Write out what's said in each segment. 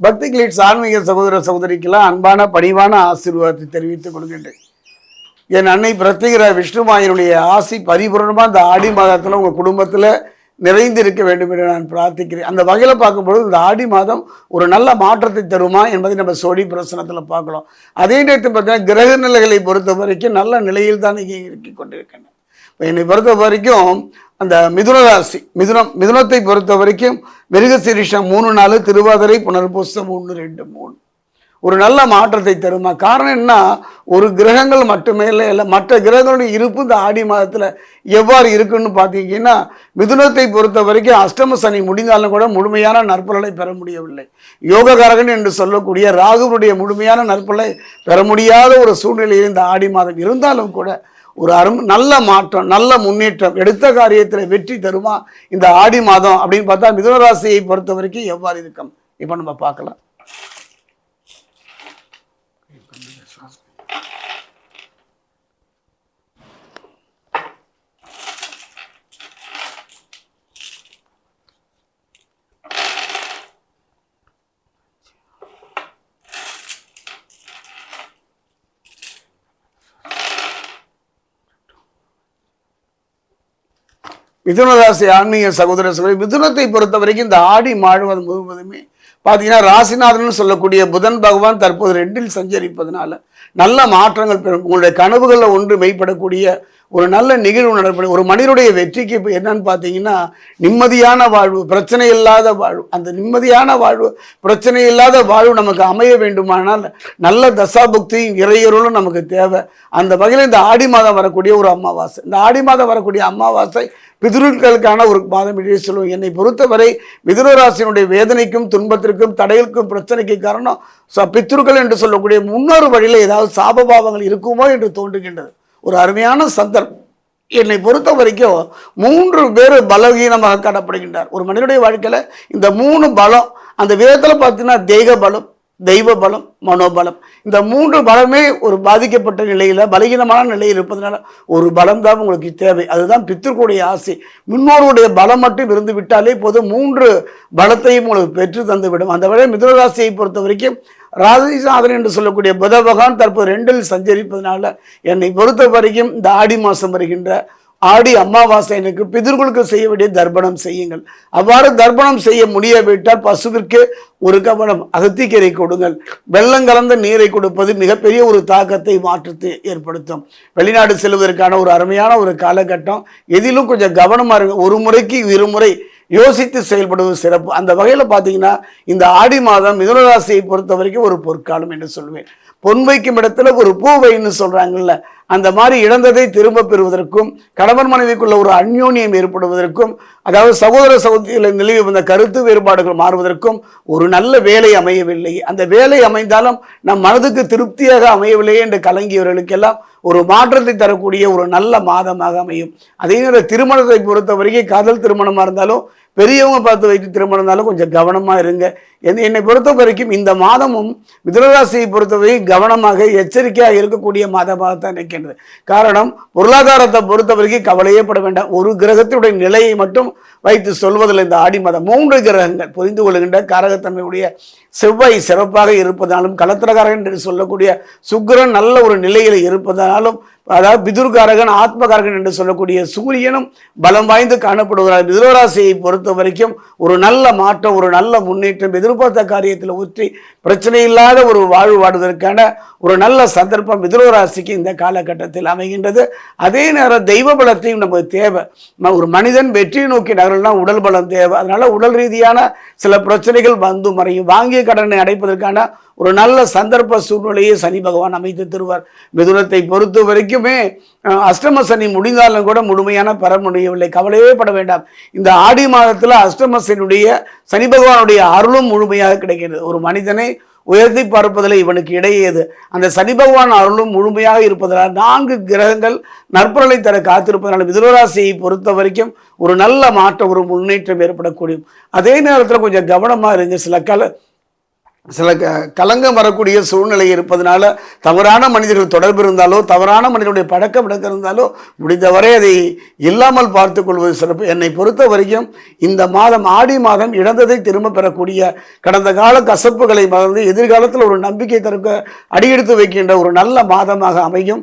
பக்தி கிளீட்ஸ் ஆன்மீக சகோதர சகோதரிக்கெல்லாம் அன்பான பணிவான ஆசீர்வாதத்தை தெரிவித்துக் கொள்கின்றேன். என் அன்னை பிரத்யேகர விஷ்ணுமாயனுடைய ஆசி பரிபூர்ணமாக இந்த ஆடி மாதத்தில் உங்கள் குடும்பத்தில் நிறைந்து இருக்க வேண்டும் என்று நான் பிரார்த்திக்கிறேன். அந்த வகையில் பார்க்கும்பொழுது இந்த ஆடி மாதம் ஒரு நல்ல மாற்றத்தை தருமா என்பதை நம்ம சோடி பிரசனத்தில் பார்க்கலாம் அதே நேரத்தில் பார்த்தீங்கன்னா கிரக நிலைகளை பொறுத்த வரைக்கும் நல்ல நிலையில் தான் இங்கே இருக்கிக் கொண்டிருக்கின்றன. என்னை பொறுத்த வரைக்கும் அந்த மிதுன ராசி மிதுனம் மிதுனத்தை பொறுத்த வரைக்கும் மிருகசீரிஷம் மூணு நாலு திருவாதிரை புனர்பூசம் ஒன்று ரெண்டு மூணு. ஒரு நல்ல மாற்றத்தை தருமா? காரணம் என்ன? ஒரு கிரகங்கள் மட்டுமே இல்லை இல்லை மற்ற கிரகங்களுடைய இருப்பு இந்த ஆடி மாதத்தில் எவ்வாறு இருக்குன்னு பார்த்தீங்கன்னா மிதுனத்தை பொறுத்த வரைக்கும் அஷ்டம சனி முடிந்தாலும் கூட முழுமையான நற்பலனை பெற முடியவில்லை. யோககாரகன் என்று சொல்லக்கூடிய ராகுவுடைய முழுமையான நற்பலை பெற முடியாத ஒரு சூழ்நிலையில் இந்த ஆடி மாதம் இருந்தாலும் கூட ஒரு அரும் நல்ல மாற்றம் நல்ல முன்னேற்றம் எடுத்த காரியத்தில் வெற்றி தருமா? இந்த ஆடி மாதம் அப்படின்னு பார்த்தா மிதுனராசியை பொறுத்த வரைக்கும் எவ்வாறு இருக்கும்? இப்போ நம்ம பார்க்கலாம். மிதுனராசி ஆன்மீக சகோதர சகோதரி மிதுனத்தை பொறுத்த வரைக்கும் இந்த ஆடி மாழுவது முழுவதுமே பார்த்தீங்கன்னா ராசிநாதன் சொல்லக்கூடிய புதன் பகவான் தற்போது ரெண்டில் சஞ்சரிப்பதனால நல்ல மாற்றங்கள் பெறும். உங்களுடைய கனவுகளில் ஒன்று மெய்ப்படக்கூடிய ஒரு நல்ல நிகழ்வு நடப்படும். ஒரு மனிதனுடைய வெற்றிக்கு இப்போ என்னன்னு பார்த்தீங்கன்னா நிம்மதியான வாழ்வு பிரச்சனை இல்லாத வாழ்வு. அந்த நிம்மதியான வாழ்வு பிரச்சனை இல்லாத வாழ்வு நமக்கு அமைய வேண்டுமானால் நல்ல தசாபுக்தியும் இறையருளும் நமக்கு தேவை. அந்த வகையில் இந்த ஆடி மாதம் வரக்கூடிய ஒரு அமாவாசை. இந்த ஆடி மாதம் வரக்கூடிய அமாவாசை பிதுர்களுக்கான ஒரு மாதம் என்று சொல்லுவோம். என்னை பொறுத்தவரை மிதுனராசியினுடைய வேதனைக்கும் துன்பத்திற்கும் தடைகளுக்கும் பிரச்சனைக்கு காரணம் ச- பித்ருக்கள் என்று சொல்லக்கூடிய முன்னொரு வழியில் ஏதாவது சாபபாவங்கள் இருக்குமோ என்று தோன்றுகின்றது. ஒரு அருமையான சந்தர்ப்பம். என்னை பொறுத்த வரைக்கும் மூன்று பேர் பலவீனமாக காணப்படுகின்றார். ஒரு மனிதனுடைய வாழ்க்கையில் இந்த மூணு பலம் அந்த விதத்தில் பார்த்தீங்கன்னா தெய்க பலம் தெய்வ பலம் மனோபலம். இந்த மூன்று பலமே ஒரு பாதிக்கப்பட்ட நிலையில் பலகீனமான நிலையில் இருப்பதனால ஒரு பலம் தான் உங்களுக்கு தேவை. அதுதான் பித்திருக்குடைய ஆசை. முன்னோருடைய பலம் மட்டும் இருந்து விட்டாலே போதும். மூன்று பலத்தையும் உங்களுக்கு பெற்று தந்து விடும். அந்த வகையில் மிதுனராசியை பொறுத்த வரைக்கும் ராஜசாதன் என்று சொல்லக்கூடிய புத பகவான் தற்போது ரெண்டில் சஞ்சரிப்பதனால என்னை பொறுத்த வரைக்கும் இந்த ஆடி மாதம் வருகின்ற ஆடி அமாவாசை எனக்கு பிதர்களுக்கு செய்ய வேண்டிய தர்ப்பணம் செய்யுங்கள். அவ்வாறு தர்ப்பணம் செய்ய முடியாவிட்டால் பசுவிற்கு ஒரு கவனம் அகத்திக்கீரை கொடுங்கள். வெள்ளம் கலந்த நீரை கொடுப்பது மிகப்பெரிய ஒரு தாக்கத்தை மாற்றத்தை ஏற்படுத்தும். வெளிநாடு செல்வதற்கான ஒரு அருமையான ஒரு காலகட்டம். எதிலும் கொஞ்சம் கவனமாக இருங்க. ஒரு முறைக்கு இருமுறை யோசித்து செயல்படுவது சிறப்பு. அந்த வகையில் பார்த்தீங்கன்னா இந்த ஆடி மாதம் மிதுனராசியை பொறுத்த வரைக்கும் ஒரு பொற்காலம் என்று சொல்வேன். பொன் வைக்கும் இடத்துல ஒரு பூ வைன்னு சொல்கிறாங்கல்ல அந்த மாதிரி இழந்ததை திரும்ப பெறுவதற்கும் கணவன் மனைவிக்குள்ள ஒரு அந்யோன்யம் ஏற்படுவதற்கும் அதாவது சகோதர சகோதரிகளை நிலவி வந்த கருத்து வேறுபாடுகள் மாறுவதற்கும் ஒரு நல்ல வேலை அமையவில்லை. அந்த வேலை அமைந்தாலும் நம் மனதுக்கு திருப்தியாக அமையவில்லையே என்று கலங்கியவர்களுக்கெல்லாம் ஒரு மாற்றத்தை தரக்கூடிய ஒரு நல்ல மாதமாக அமையும். அதே நேரம் திருமணத்தை பொறுத்த வரைக்கும் காதல் திருமணமாக இருந்தாலும் பெரியவங்க பார்த்து வைத்து திருமணம் இருந்தாலும் கொஞ்சம் கவனமாக இருங்க. என்னை என்னை பொறுத்த வரைக்கும் இந்த மாதமும் மிதுனராசியை பொறுத்தவரை கவனமாக எச்சரிக்கையாக இருக்கக்கூடிய மாதமாக தான் இருக்கின்றது. காரணம் பொருளாதாரத்தை பொறுத்தவரைக்கும் கவலையே பட வேண்டாம். ஒரு கிரகத்தினுடைய நிலையை மட்டும் வைத்து சொல்வதில் இந்த ஆடி மாதம் மூன்று கிரகங்கள் புரிந்து கொள்கின்ற காரகத்தன்மையுடைய செவ்வாய் சிறப்பாக இருப்பதாலும் கலத்திரகாரகன் என்று சொல்லக்கூடிய சுக்கிரன் நல்ல ஒரு நிலையில் இருப்பதனாலும் அதாவது பிதுர்காரகன் ஆத்மகாரகன் என்று சொல்லக்கூடிய சூரியனும் பலம் வாய்ந்து காணப்படுவதால் மிதுனராசியை பொறுத்த வரைக்கும் ஒரு நல்ல மாற்றம் ஒரு நல்ல முன்னேற்றம் எதிர்பார்த்த காரியத்தில் ஒற்றி பிரச்சனை இல்லாத ஒரு வாழ்வு வாடுவதற்கான ஒரு நல்ல சந்தர்ப்பம் மிதுனராசிக்கு இந்த காலகட்டத்தில் அமைகின்றது. அதே நேரம் தெய்வ பலத்தையும் நமக்கு தேவை. ம- ஒரு மனிதன் வெற்றியை நோக்கி நகரம்னா உடல் பலம் தேவை. அதனால உடல் ரீதியான சில பிரச்சனைகள் வந்து மறையும். வாங்கிய கடனை அடைப்பதற்கான ஒரு நல்ல சந்தர்ப்ப சூழ்நிலையை சனி பகவான் அமைத்து தருவார். மிதுனத்தை பொறுத்த வரைக்கும் வரைக்குமே அஷ்டம சனி முடிந்தாலும் கூட முழுமையான பெற முடியவில்லை. கவலையே பட வேண்டாம். இந்த ஆடி மாதத்தில் அஷ்டம சனியுடைய சனி பகவானுடைய அருளும் முழுமையாக கிடைக்கிறது. ஒரு மனிதனை உயர்த்தி பார்ப்பதில் இவனுக்கு இடையேது அந்த சனி பகவான் அருளும் முழுமையாக இருப்பதனால் நான்கு கிரகங்கள் நற்பலனை தர காத்திருப்பதனால் மிதுனராசியை பொறுத்த வரைக்கும் ஒரு நல்ல மாற்றம் ஒரு முன்னேற்றம் ஏற்படக்கூடியும் அதே நேரத்தில் கொஞ்சம் கவனமாக இருங்க. சில கல சில க கலங்கம் வரக்கூடிய சூழ்நிலை இருப்பதனால தவறான மனிதர்கள் தொடர்பு இருந்தாலோ தவறான மனிதனுடைய பழக்கம் விளக்கம் இருந்தாலோ முடிந்தவரை அதை இல்லாமல் பார்த்து கொள்வது சிறப்பு. என்னை பொறுத்த வரைக்கும் இந்த மாதம் ஆடி மாதம் இழந்ததை திரும்ப பெறக்கூடிய கடந்த கால கசப்புகளை மறந்து எதிர்காலத்தில் ஒரு நம்பிக்கை தருக்க அடியெடுத்து வைக்கின்ற ஒரு நல்ல மாதமாக அமையும்.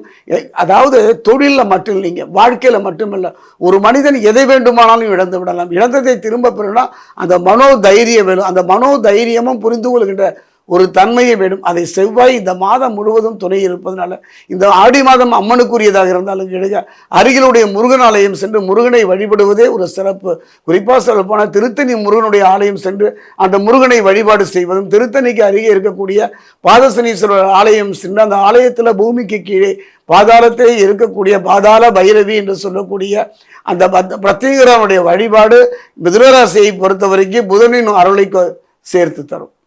அதாவது தொழிலில் மட்டும் இல்லைங்க வாழ்க்கையில் மட்டுமில்லை ஒரு மனிதன் எதை வேண்டுமானாலும் இழந்து விடலாம். இழந்ததை திரும்ப பெறலாம் அந்த மனோ தைரியம் வேணும். அந்த மனோ தைரியமும் புரிந்து கொள்கின்ற ஒரு தன்மையை வேணும் அதை செவ்வாய் இந்த மாதம் முழுவதும் துணை இருப்பதனால இந்த ஆடி மாதம் அம்மனுக்குரியதாக இருந்தாலும் எழுக அருகிலுடைய முருகன் ஆலயம் சென்று முருகனை வழிபடுவதே ஒரு சிறப்பு. குறிப்பாக சொல்லப்போனால் திருத்தணி முருகனுடைய ஆலயம் சென்று அந்த முருகனை வழிபாடு செய்வதும் திருத்தணிக்கு அருகே இருக்கக்கூடிய பாதசனீஸ்வரர் ஆலயம் சென்று அந்த ஆலயத்தில் பூமிக்கு கீழே பாதாளத்தில் இருக்கக்கூடிய பாதாள பைரவி என்று சொல்லக்கூடிய அந்த பத்- பிரத்யேகரனுடைய வழிபாடு மிதுனராசியை பொறுத்த வரைக்கும் புதனின் அருளை சேர்த்து தரும்.